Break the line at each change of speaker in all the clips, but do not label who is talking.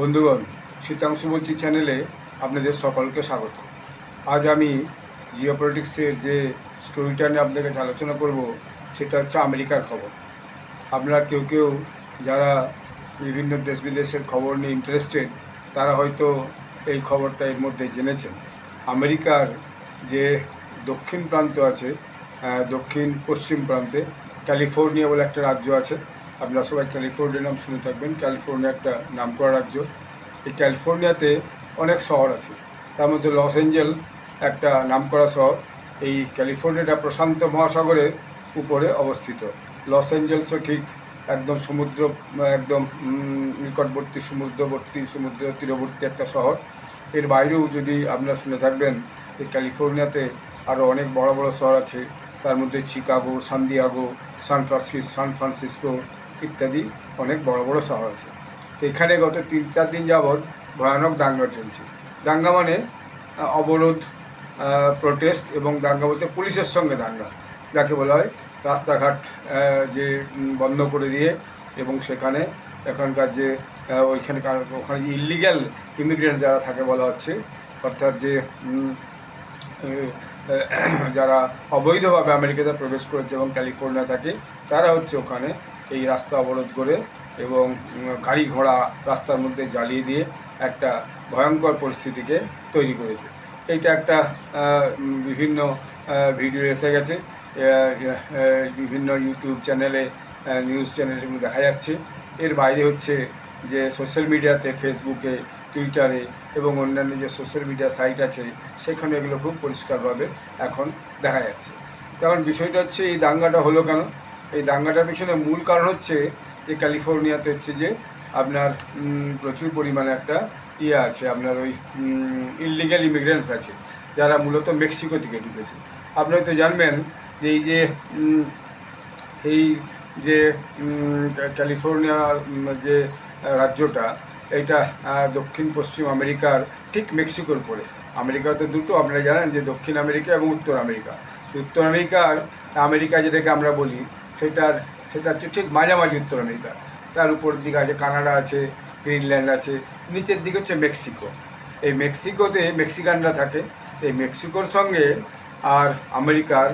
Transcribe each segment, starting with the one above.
বন্ধুগণ, শীতাংশু বলছি চ্যানেলে আপনাদের সকলকে স্বাগত। আজ আমি জিওপলিটিক্সের যে স্টোরিটা নিয়ে আপনাদের কাছে আলোচনা করব, সেটা হচ্ছে আমেরিকার খবর। আপনারা কেউ কেউ যারা বিভিন্ন দেশ বিদেশের খবর নিয়ে ইন্টারেস্টেড তারা হয়তো এই খবরটা এর মধ্যে জেনেছেন। আমেরিকার যে দক্ষিণ প্রান্ত আছে দক্ষিণ পশ্চিম প্রান্তে ক্যালিফোর্নিয়া বলে একটা রাজ্য আছে আপনারা সবাই ক্যালিফোর্নিয়ার নাম শুনে থাকবেন। ক্যালিফোর্নিয়া একটা নামকরা রাজ্য। এই ক্যালিফোর্নিয়াতে অনেক শহর আছে। তার মধ্যে লস অ্যাঞ্জেলস একটা নামকরা শহর। এই ক্যালিফোর্নিয়াটা প্রশান্ত মহাসাগরের উপরে অবস্থিত। লস অ্যাঞ্জেলসও ঠিক একদম সমুদ্র, একদম নিকটবর্তী, সমুদ্রবর্তী, সমুদ্র তীরবর্তী একটা শহর। এর বাইরেও যদি আপনারা শুনে থাকবেন যে ক্যালিফোর্নিয়াতে আরও অনেক বড় বড় শহর আছে। তার মধ্যে Chicago San Diego San Francis, San Francisco ইত্যাদি অনেক বড় বড় শহর আছে। তো এখানে গত তিন, চার দিন যাবৎ ভয়ানক দাঙ্গা চলছে। দাঙ্গা মানে অবরোধ প্রোটেস্ট এবং দাঙ্গা বলতে পুলিশের সঙ্গে দাঙ্গা, যাকে বলা হয় রাস্তাঘাট যে বন্ধ করে দিয়ে এবং সেখানে এখানকার যে ওইখানে ওখানে যে ইলিগ্যাল ইমিগ্রেন্ট যারা থাকে বলা হচ্ছে, অর্থাৎ যে যারা অবৈধভাবে আমেরিকাতে প্রবেশ করেছে এবং ক্যালিফোর্নিয়া থাকে, তারা হচ্ছে ওখানে এই রাস্তা অবরোধ করে এবং গাড়ি ঘোড়া রাস্তার মধ্যে জ্বালিয়ে দিয়ে একটা ভয়ঙ্কর পরিস্থিতিকে তৈরি করেছে। এইটা একটা বিভিন্ন ভিডিও এসে গেছে। বিভিন্ন ইউটিউব চ্যানেলে নিউজ চ্যানেলে দেখা যাচ্ছে। এর বাইরে হচ্ছে যে সোশ্যাল মিডিয়াতে ফেসবুকে, টুইটারে এবং অন্যান্য যে সোশ্যাল মিডিয়া সাইট আছে, সেখানে এগুলো খুব পরিষ্কারভাবে এখন দেখা যাচ্ছে। কারণ বিষয়টা হচ্ছে, এই দাঙ্গাটা হলো কেন? এই দাঙ্গাটার পিছনে মূল কারণ হচ্ছে যে ক্যালিফোর্নিয়াতে হচ্ছে যে আপনার প্রচুর পরিমাণে একটা ইয়ে আছে, আপনার ওই ইলিগাল ইমিগ্রেন্টস আছে, যারা মূলত মেক্সিকো থেকে ঢুকেছে। আপনি হয়তো জানবেন যে এই যে এই যে ক্যালিফোর্নিয়া যে রাজ্যটা, এটা দক্ষিণ পশ্চিম আমেরিকার ঠিক মেক্সিকোর পরে আমেরিকা তো দুটো, আপনারা জানেন যে দক্ষিণ আমেরিকা এবং উত্তর আমেরিকা। উত্তর আমেরিকার আমেরিকা যেটাকে আমরা বলি সেটার সেটা হচ্ছে ঠিক মাঝামাঝি উত্তর আমেরিকা তার উপর দিকে আছে কানাডা আছে, গ্রিনল্যান্ড আছে, নিচের দিকে হচ্ছে মেক্সিকো। এই মেক্সিকোতে মেক্সিকানরা থাকে। এই মেক্সিকোর সঙ্গে আর আমেরিকার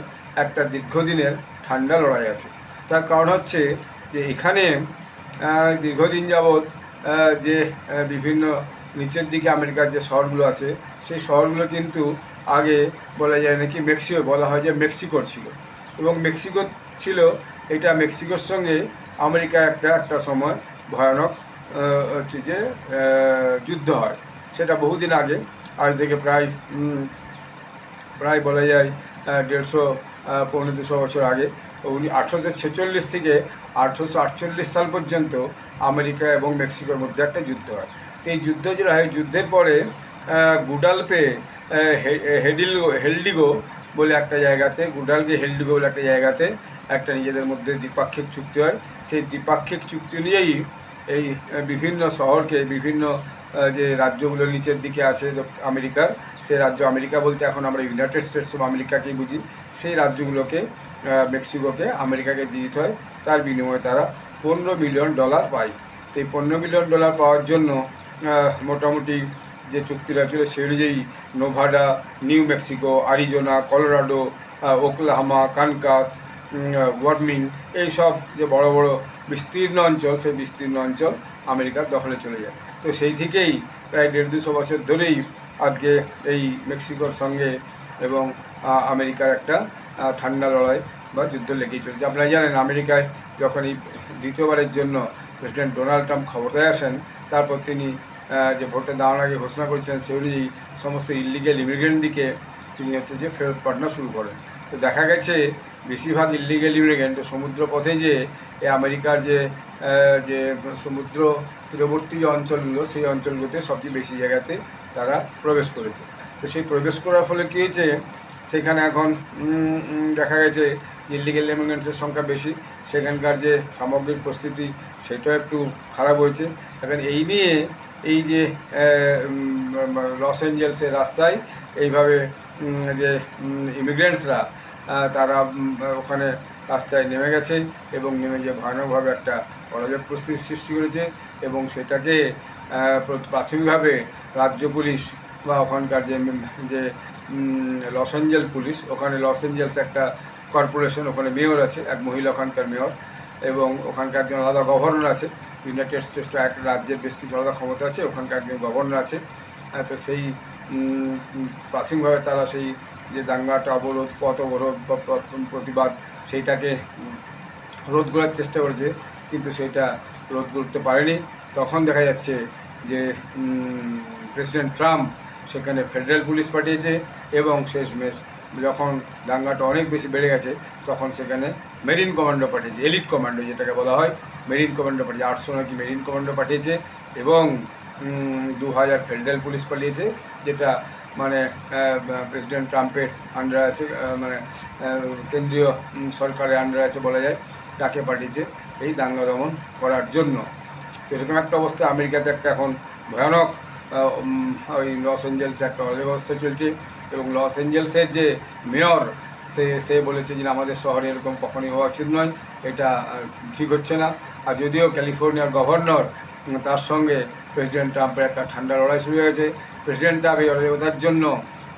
একটা দীর্ঘদিনের ঠান্ডা লড়াই আছে। তার কারণ হচ্ছে যে এখানে দীর্ঘদিন যাবৎ যে বিভিন্ন নিচের দিকে আমেরিকার যে শহরগুলো আছে, সেই শহরগুলো কিন্তু আগে বলা যায় নাকি মেক্সিকো, বলা হয় যে মেক্সিকোর ছিল। এবং মেক্সিকো ছিল এটা মেক্সিকোর সঙ্গে আমেরিকা একটা একটা সময় ভয়ানক হচ্ছে যে যুদ্ধ হয়। সেটা বহুদিন আগে আজ থেকে প্রায় প্রায় বলা যায় দেড়শো আহ, পৌনে দুশো বছর আগে উনি আঠেরোশো ছেচল্লিশ থেকে আঠেরোশো আটচল্লিশ সাল পর্যন্ত আমেরিকা এবং মেক্সিকোর মধ্যে একটা যুদ্ধ হয়। তো এই যুদ্ধ যেটা হয় যুদ্ধের পরে গুডালপে আহ, হে- হেডিল হেলডিগো বলে একটা জায়গাতে গুডালকে হেলডিগো বলে একটা জায়গাতে একটা নিজেদের মধ্যে দ্বিপাক্ষিক চুক্তি হয়। সেই দ্বিপাক্ষিক চুক্তি অনুযায়ী এই বিভিন্ন শহরকে, বিভিন্ন যে রাজ্যগুলো নিচের দিকে আছে আমেরিকার, সেই রাজ্য আমেরিকা বলতে এখন আমরা ইউনাইটেড স্টেটস অফ আমেরিকাকেই বুঝি। সেই রাজ্যগুলোকে মেক্সিকোকে, আমেরিকাকে দিতে হয়। তার বিনিময়ে তারা পনেরো মিলিয়ন ডলার পায়। তো এই পনেরো মিলিয়ন ডলার পাওয়ার জন্য মোটামুটি যে চুক্তিটা ছিল সেই অনুযায়ী Nevada, New Mexico, Arizona, Colorado Oklahoma, Kansas warming এইসব যে বড় বড় বিস্তীর্ণ অঞ্চল, সেই বিস্তীর্ণ অঞ্চল আমেরিকার দখলে চলে যায়। তো সেই থেকেই প্রায় দেড় দুশো বছর ধরেই আজকে এই মেক্সিকোর সঙ্গে এবং আমেরিকার একটা ঠান্ডা লড়াই বা যুদ্ধ লেগেই চলছে। আপনারা জানেন, আমেরিকায় যখন এই দ্বিতীয়বারের জন্য প্রেসিডেন্ট ডোনাল্ড ট্রাম্প ক্ষমতায় আসেন, তারপর তিনি যে ভোটে দাঁড়ানোর আগে ঘোষণা করেছেন সেই অনুযায়ী সমস্ত ইলিগেল ইমিগ্রেন্ট দিকে তিনি হচ্ছে যে ফেরত পাঠানো শুরু করেন। তো দেখা গেছে বেশিরভাগ ইলিগেল ইমিগ্রেন্ট সমুদ্র পথে যে আমেরিকার যে যে সমুদ্র তীরবর্তী যে অঞ্চলগুলো, সেই অঞ্চলগুলোতে সবচেয়ে বেশি জায়গাতে তারা প্রবেশ করেছে। তো সেই প্রবেশ করার ফলে কী হয়েছে? সেখানে এখন দেখা গেছে ইলিগেল ইমিগ্রেন্টসের সংখ্যা বেশি। সেখানকার যে সামগ্রিক পরিস্থিতি, সেটাও একটু খারাপ হয়েছে। এখন এই নিয়ে এই যে লস অ্যাঞ্জেলসের রাস্তায় এইভাবে যে ইমিগ্রেন্টসরা তারা ওখানে রাস্তায় নেমে গেছে এবং নেমে যে ভয়ানকভাবে একটা অরাজক পরিস্থিতির সৃষ্টি করেছে এবং সেটাকে প্রাথমিকভাবে রাজ্য পুলিশ বা ওখানকার যে যে লস অ্যাঞ্জেল পুলিশ, ওখানে লস অ্যাঞ্জেলস একটা কর্পোরেশন, ওখানে মেয়র আছে, এক মহিলা ওখানকার মেয়র এবং ওখানকার একজন আলাদা গভর্নর আছে, ইউনাইটেড স্টেটস এক রাজ্যের বেশ কিছু আলাদা ক্ষমতা আছে, ওখানকার একজন গভর্নর আছে। তো সেই প্রাথমিকভাবে তারা সেই যে দাঙ্গাটা অবরোধ, পথ অবরোধ বা প্র- প্রতিবাদ, সেইটাকে রোধ করার চেষ্টা করেছে, কিন্তু সেটা রোধ করতে পারেনি। তখন দেখা যাচ্ছে যে প্রেসিডেন্ট ট্রাম্প সেখানে ফেডারেল পুলিশ পাঠিয়েছে এবং শেষমেশ যখন দাঙ্গাটা অনেক বেশি বেড়ে গেছে, তখন সেখানে মেরিন কমান্ডো পাঠিয়েছে, এলিট কমান্ডো যেটাকে বলা হয়, মেরিন কমান্ডো পাঠিয়েছে, আটশো নাকি মেরিন কমান্ডো পাঠিয়েছে এবং দু হাজার ফেডারেল পুলিশ পাঠিয়েছে, যেটা মানে প্রেসিডেন্ট ট্রাম্পের আন্ডার আছে মানে কেন্দ্রীয় সরকারের আন্ডার আছে বলা যায়, তাকে পাঠিয়েছে এই দাঙ্গা দমন করার জন্য। তো এরকম একটা অবস্থা, আমেরিকাতে একটা এখন ভয়ানক ওই লস এঞ্জেলসে একটা অব্যবস্থা চলছে এবং লস এঞ্জেলসের যে মেয়র, সে সে বলেছে যে আমাদের শহরে এরকম কখনই হওয়া উচিত নয়, এটা ঠিক হচ্ছে না। আর যদিও ক্যালিফোর্নিয়ার গভর্নর তার সঙ্গে প্রেসিডেন্ট ট্রাম্পের একটা ঠান্ডা লড়াই শুরু হয়ে গেছে প্রেসিডেন্ট এই অরাজকতার জন্য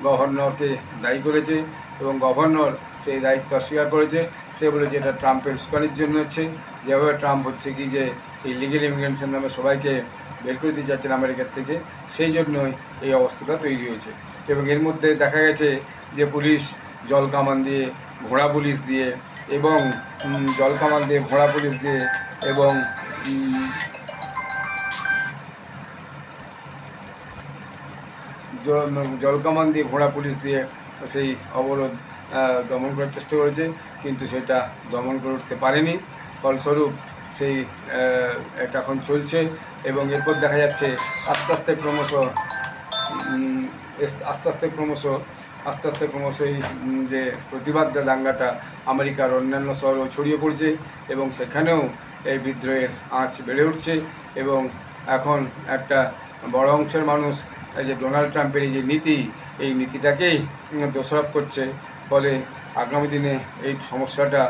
গভর্নরকে দায়ী করেছে এবং গভর্নর সেই দায়িত্ব অস্বীকার করেছে। সে বলেছে এটা ট্রাম্পের উস্কানির জন্য হচ্ছে। যেভাবে ট্রাম্প হচ্ছে কি যে এই লিগেল ইমিগ্রেশন নামে সবাইকে বের করে দিতে যাচ্ছেন আমেরিকার থেকে, সেই জন্যই এই অবস্থাটা তৈরি হয়েছে। এবং এর মধ্যে দেখা গেছে যে পুলিশ জল কামান দিয়ে, ঘোড়া পুলিশ দিয়ে এবং জল কামান দিয়ে, ঘোড়া পুলিশ দিয়ে এবং জলকামান দিয়ে ঘোড়া পুলিশ দিয়ে সেই অবরোধ দমন করার চেষ্টা করেছে, কিন্তু সেটা দমন করে উঠতে পারেনি। ফলস্বরূপ সেই এটা এখন চলছে এবং এরপর দেখা যাচ্ছে আস্তে আস্তে ক্রমশ আস্তে আস্তে ক্রমশ, আস্তে আস্তে ক্রমশ এই যে প্রতিবাদ দাঙ্গাটা আমেরিকার অন্যান্য শহরেও ছড়িয়ে পড়ছে এবং সেখানেও এই বিদ্রোহের আঁচ বেড়ে উঠছে এবং এখন একটা বড় অংশের মানুষ যে ডোনাল্ড ট্রাম্পের এই যে নীতি, এই নীতিটাকেই দোষারোপ করছে ফলে আগামী দিনে এই সমস্যাটা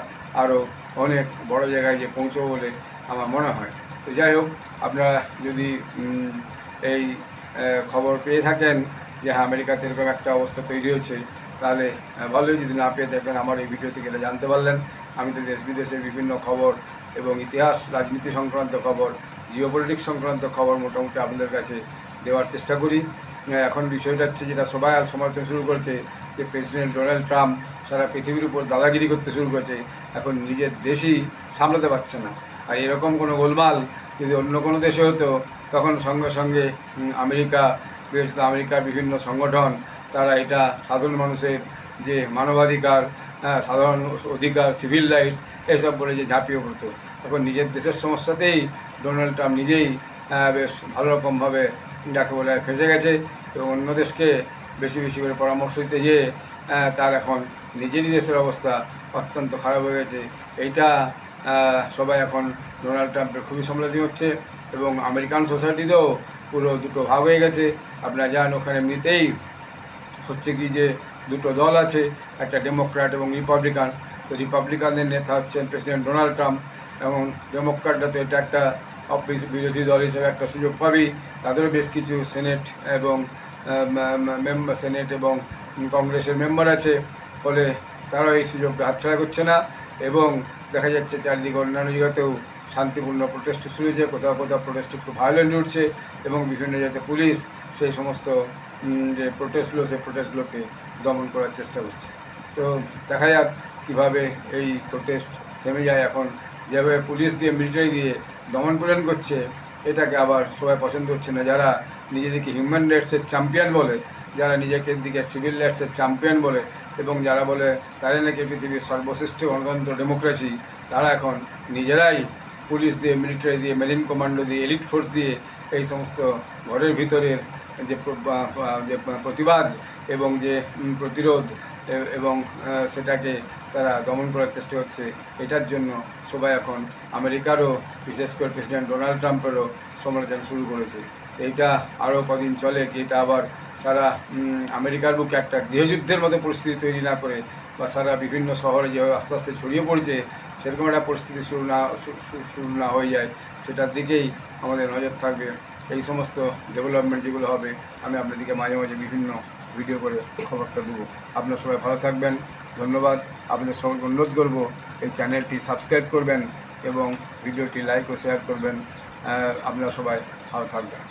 আরও অনেক বড় জায়গায় যে পৌঁছবে বলে আমার মনে হয়। তো যাই হোক, আপনারা যদি এই খবর পেয়ে থাকেন যে হ্যাঁ আমেরিকাতে এরকম একটা অবস্থা তৈরি হয়েছে, তাহলে ভালোই। যদি না পেয়ে থাকেন, আমার এই ভিডিও থেকে জানতে পারলেন। আমি তো দেশ বিদেশের বিভিন্ন খবর এবং ইতিহাস, রাজনীতি সংক্রান্ত খবর, জিওপলিটিক্স সংক্রান্ত খবর মোটামুটি আপনাদের কাছে দেওয়ার চেষ্টা করি। এখন বিষয়টা হচ্ছে যেটা সবাই আর সমালোচনা শুরু করেছে যে প্রেসিডেন্ট ডোনাল্ড ট্রাম্প সারা পৃথিবীর উপর দাদাগিরি করতে শুরু করেছে এখন নিজের দেশই সামলাতে পারছে না। আর এরকম কোনো গোলমাল যদি অন্য কোনো দেশে হতো তখন সঙ্গে সঙ্গে আমেরিকা বিশেষত আমেরিকার বিভিন্ন সংগঠন তারা এটা সাধারণ মানুষের যে মানবাধিকার হ্যাঁ, সাধারণ অধিকার সিভিল রাইটস এসব বলে যে ঝাঁপিয়ে পড়তো। এখন নিজের দেশের সমস্যাতেই ডোনাল্ড ট্রাম্প নিজেই বেশ ভালো রকমভাবে যাকে বলে ফেসে গেছে এবং অন্য দেশকে বেশি বেশি করে পরামর্শ দিতে যেয়ে তার এখন নিজেরই দেশের অবস্থা অত্যন্ত খারাপ হয়ে গেছে। এইটা সবাই এখন ডোনাল্ড ট্রাম্পের খুবই সমালোচনা হচ্ছে এবং আমেরিকান সোসাইটিতেও পুরো দুটো ভাগ হয়ে গেছে। আপনারা যান ওখানে এমনিতেই হচ্ছে কি যে দুটো দল আছে, একটা ডেমোক্র্যাট এবং রিপাবলিকান। তো রিপাবলিকানদের নেতা হচ্ছেন প্রেসিডেন্ট ডোনাল্ড ট্রাম্প এবং ডেমোক্র্যাটরা তো এটা একটা অফিস বিরোধী দল হিসেবে একটা সুযোগ পাবেই তাদেরও বেশ কিছু সেনেট এবং মেম্বার সেনেট এবং কংগ্রেসের মেম্বার আছে। ফলে তারাও এই সুযোগটা হাতছাড়া করছে না এবং দেখা যাচ্ছে চারদিকে অন্যান্য জায়গাতেও শান্তিপূর্ণ প্রোটেস্ট শুরু হয়েছে। কোথাও কোথাও প্রোটেস্ট একটু ভায়োলেন্ট উঠছে এবং বিভিন্ন জায়গাতে পুলিশ সেই সমস্ত যে প্রোটেস্টগুলো সেই প্রোটেস্টগুলোকে দমন করার চেষ্টা করছে। তো দেখা যাক কীভাবে এই প্রোটেস্ট থেমে যায়। এখন যেভাবে পুলিশ দিয়ে মিলিটারি দিয়ে দমন পীড়ন করছে, এটাকে আবার সবাই পছন্দ হচ্ছে না। যারা নিজেদেরকে হিউম্যান রাইটসের চ্যাম্পিয়ন বলে, যারা নিজেকে দিকে সিভিল রাইটসের চ্যাম্পিয়ন বলে, এবং যারা বলে তারাই নাকি পৃথিবীর সর্বশ্রেষ্ঠ গণতন্ত্র ডেমোক্রেসি তারা এখন নিজেরাই পুলিশ দিয়ে মিলিটারি দিয়ে মেরিন কমান্ডো দিয়ে এলিট ফোর্স দিয়ে এই সমস্ত ঘরের ভিতরের যে প্রতিবাদ এবং যে প্রতিরোধ এবং সেটাকে তারা দমন করার চেষ্টা হচ্ছে। এটার জন্য সবাই এখন আমেরিকারও, বিশেষ করে প্রেসিডেন্ট ডোনাল্ড ট্রাম্পেরও সমালোচনা শুরু করেছে। এইটা আরও কদিন চলে কি এটা আবার সারা আমেরিকার বুকে একটা গৃহযুদ্ধের মতো পরিস্থিতি তৈরি না করে বা সারা বিভিন্ন শহরে যেভাবে আস্তে আস্তে ছড়িয়ে পড়ছে, সেরকম একটা পরিস্থিতি শুরু না শুরু না হয়ে যায়। সেটার দিকেই আমাদের নজর থাকবে। এই সমস্ত ডেভেলপমেন্ট যেগুলো হবে, আমি আপনাদেরকে মাঝে মাঝে বিভিন্ন ভিডিও করে খবরটা দেবো। আপনার সবাই ভালো থাকবেন। ধন্যবাদ। আপনাদের সবাইকে অনুরোধ করব, এই চ্যানেলটি সাবস্ক্রাইব করবেন এবং ভিডিওটি লাইক ও শেয়ার করবেন। আপনারা সবাই ভালো থাকবেন।